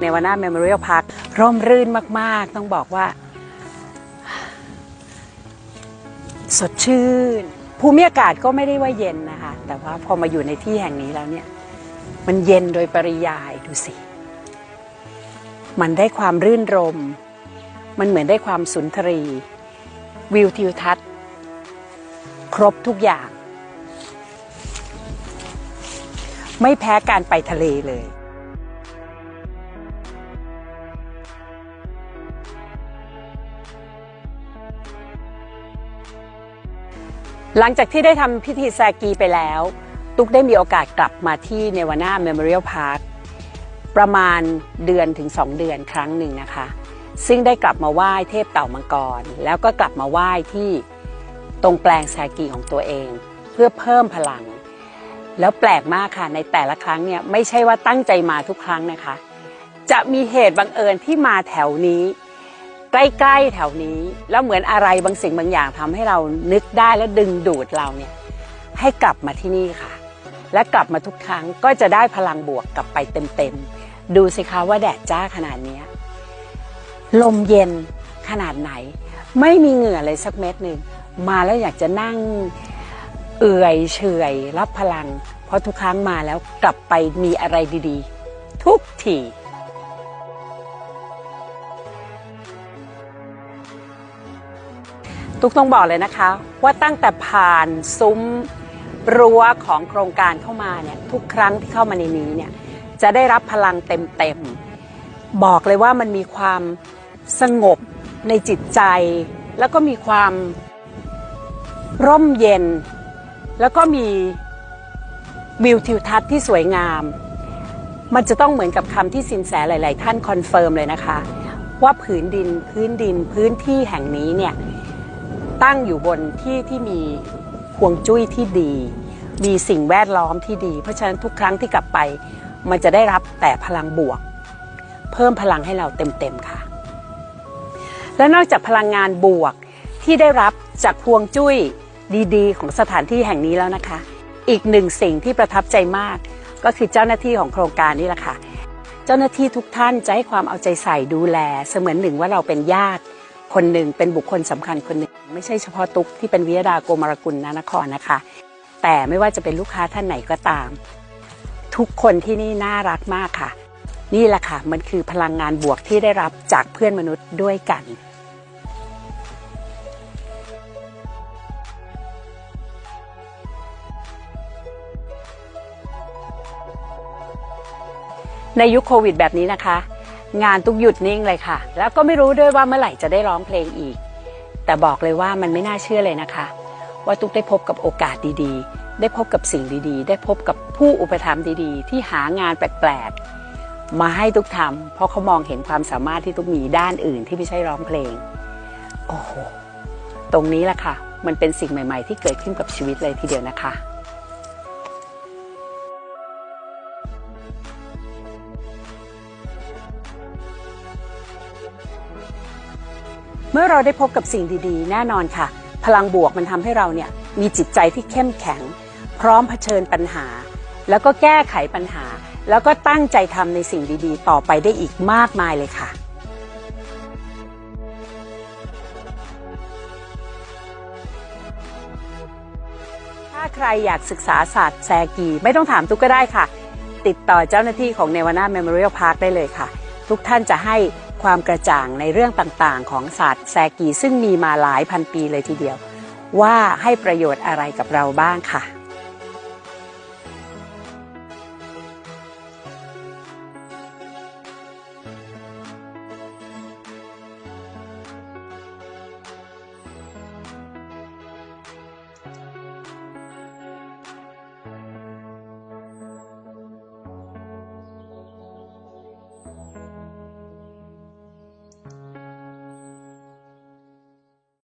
ในวาน่าเมมโมเรียลพาร์คร่มรื่นมาก ๆ ต้องบอกว่า สดชื่น ภูมิอากาศก็ไม่ได้ว่าเย็นนะคะ แต่ว่าพอมาอยู่ในที่แห่งนี้แล้วเนี่ย มันเย็นโดยปริยายดูสิ มันได้ความรื่นรม มันเหมือนได้ความสุนทรี วิวทิวทัศน์ ครบทุกอย่าง ไม่แพ้การไปทะเลเลย หลังจากที่ได้ทำพิธีแซกีไปแล้ว ตุ๊กได้มีโอกาสกลับมาที่เนวาน่าเมมโมเรียลพาร์คประมาณเดือนถึง 2 เดือนครั้งหนึ่งนะคะ ซึ่งได้กลับมาไหว้เทพเต่ามังกร แล้วก็กลับมาไหว้ที่ตรงแปลงแซกีของตัวเอง เพื่อเพิ่มพลัง แล้วแปลกมากค่ะในแต่ละครั้งเนี่ยไม่ใช่ว่าตั้งใจมาทุกครั้งนะคะ จะมีเหตุบังเอิญที่มาแถวนี้ ใกล้ๆแถวนี้ แล้วเหมือนอะไรบางสิ่งบางอย่างทำให้เรานึกได้และดึงดูดเราเนี่ยให้กลับมาที่นี่ค่ะ และกลับมาทุกครั้งก็จะได้พลังบวกกลับไปเต็มๆ ดูสิคะว่าแดดจ้าขนาดนี้ ลมเย็นขนาดไหน ไม่มีเหงื่อเลยสักเม็ดหนึ่งมาแล้วอยากจะนั่งเอื่อยเฉยรับพลัง เพราะทุกครั้งมาแล้วกลับไปมีอะไรดีๆ ทุกที ตุ๊กต้องบอกเลยนะคะ ว่าตั้งแต่ผ่านซุ้มรั้วของโครงการเข้ามาเนี่ยทุกครั้งที่เข้ามาในนี้เนี่ยจะได้รับพลังเต็มๆบอกเลยว่ามันมีความสงบในจิตใจ แล้วก็มีความร่มเย็น แล้วก็มีวิวทิวทัศน์ที่สวยงาม มันจะต้องเหมือนกับคำที่สินแสหลาย ๆ ท่านคอนเฟิร์มเลยนะคะ ว่าผืนดินพื้นดินพื้นที่แห่งนี้เนี่ย ตั้งอยู่บนที่ที่มีห่วงจุ้ยที่ดี มีสิ่งแวดล้อมที่ดี เพราะฉะนั้นทุกครั้งที่กลับไป มันจะได้รับแต่พลังบวก เพิ่มพลังให้เราเต็มๆค่ะ และนอกจากพลังงานบวกที่ได้รับจากพวงจุ้ยดีๆ ของสถานที่แห่งนี้แล้วนะคะ อีกหนึ่งสิ่งที่ประทับใจมาก ก็คือเจ้าหน้าที่ของโครงการนี่แหละค่ะ เจ้าหน้าที่ทุกท่านจะให้ความเอาใจใส่ดูแล เสมือนหนึ่งว่าเราเป็นญาติ คนหนึ่งเป็นบุคคลสำคัญคนหนึ่ง ไม่ใช่เฉพาะตุ๊กที่เป็นวิยดาโกมารกุลนานครนะคะ แต่ไม่ว่าจะเป็นลูกค้าท่านไหนก็ตาม ทุกคนที่นี่น่ารักมากค่ะ นี่แหละค่ะมันคือพลังงานบวกที่ได้รับจากเพื่อนมนุษย์ด้วยกันในยุคโควิดแบบนี้นะคะ งานทุกหยุดนิ่งเลยค่ะ แล้วก็ไม่รู้ด้วยว่าเมื่อไหร่จะได้ร้องเพลงอีก แต่บอกเลยว่ามันไม่น่าเชื่อเลยนะคะ ว่าตุ๊กได้พบกับโอกาสดีๆ ได้พบกับสิ่งดีๆ ได้พบกับผู้อุปถัมภ์ดีๆ ที่หางานแปลกๆ มาให้ตุกทำเพราะเขามองเห็นความสามารถที่ตุ๊กมีด้านอื่นที่ไม่ใช่ร้องเพลง โอ้โห ตรงนี้แหละค่ะ มันเป็นสิ่งใหม่ ๆ ที่เกิดขึ้นกับชีวิตเลยทีเดียวนะคะ เมื่อเราได้พบกับสิ่งดีๆ แน่นอนค่ะ พลังบวกมันทำให้เราเนี่ยมีจิตใจที่เข้มแข็ง พร้อมเผชิญปัญหา แล้วก็แก้ไขปัญหา แล้วก็ตั้งใจทำในสิ่งดีๆ ต่อไปได้อีกมากมายเลยค่ะถ้าใครอยากศึกษาศาสตร์แซกี ไม่ต้องถามตุ๊กก็ได้ค่ะ ติดต่อเจ้าหน้าที่ของเนวาน่าเมมโมเรียลพาร์คได้เลยค่ะ ทุกท่านจะให้ความกระจ่างในเรื่องต่างๆ ของศาสตร์แซกีซึ่งมีมาหลายพันปีเลยทีเดียว ว่าให้ประโยชน์อะไรกับเราบ้างค่ะ